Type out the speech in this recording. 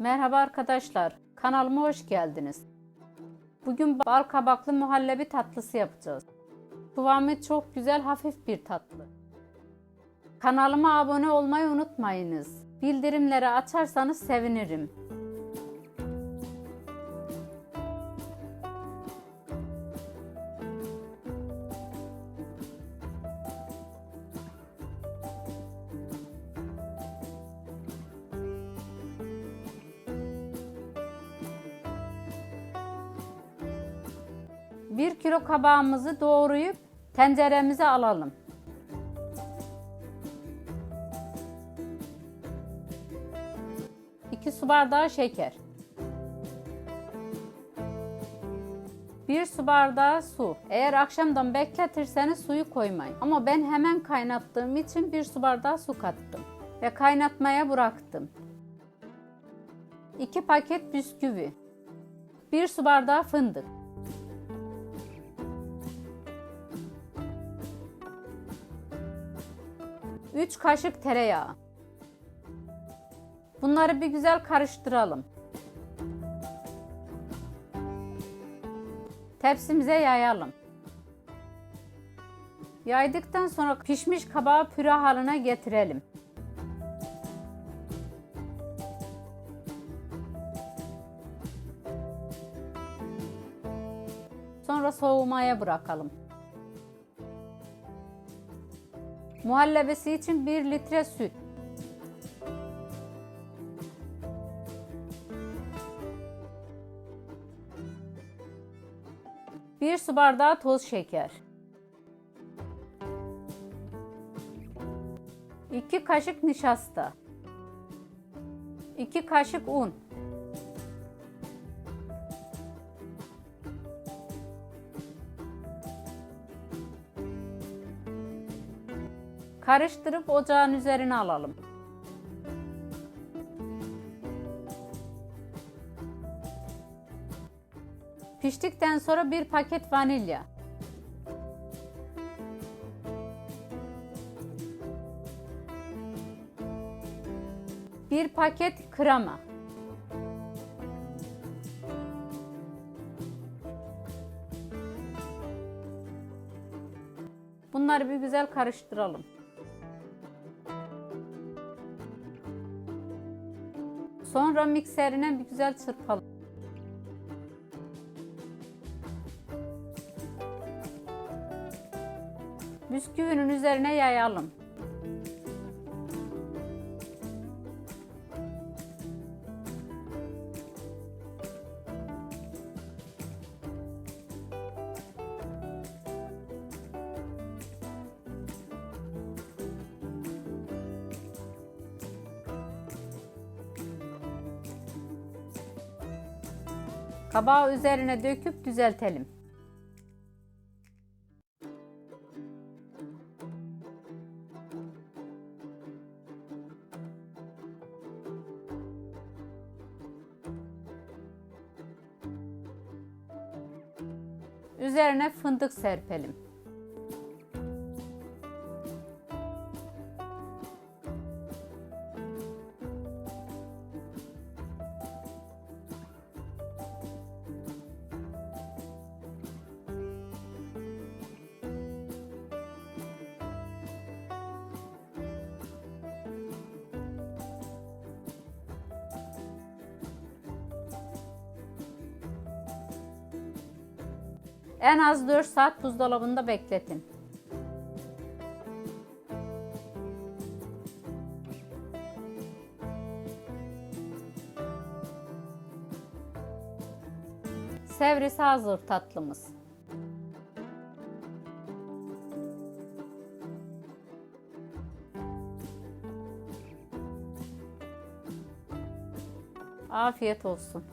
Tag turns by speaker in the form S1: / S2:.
S1: Merhaba arkadaşlar, kanalıma hoş geldiniz. Bugün bal kabaklı muhallebi tatlısı yapacağız. Kıvamı çok güzel, hafif bir tatlı. Kanalıma abone olmayı unutmayınız. Bildirimleri açarsanız sevinirim. Bir kilo kabağımızı doğrayıp tenceremize alalım. Su bardağı şeker. Bir su bardağı su. Eğer akşamdan bekletirseniz suyu koymayın. Ama ben hemen kaynattığım için bir su bardağı su kattım. Ve kaynatmaya bıraktım. 2 paket bisküvi. 1 su bardağı fındık. 3 kaşık tereyağı. Bunları bir güzel karıştıralım. Tepsimize yayalım. Yaydıktan sonra pişmiş kabağı püre haline getirelim. Sonra soğumaya bırakalım. Muhallebesi için 1 litre süt. Bir su bardağı toz şeker. 2 kaşık nişasta. 2 kaşık un. Karıştırıp ocağın üzerine alalım. Piştikten sonra bir paket vanilya. Bir paket krema. Bunları bir güzel karıştıralım. Sonra mikserine bir güzel çırpalım. Bisküvinin üzerine yayalım. Kabağı üzerine döküp düzeltelim. Üzerine fındık serpelim. En az 4 saat buzdolabında bekletin. Sevrisi hazır tatlımız. Afiyet olsun.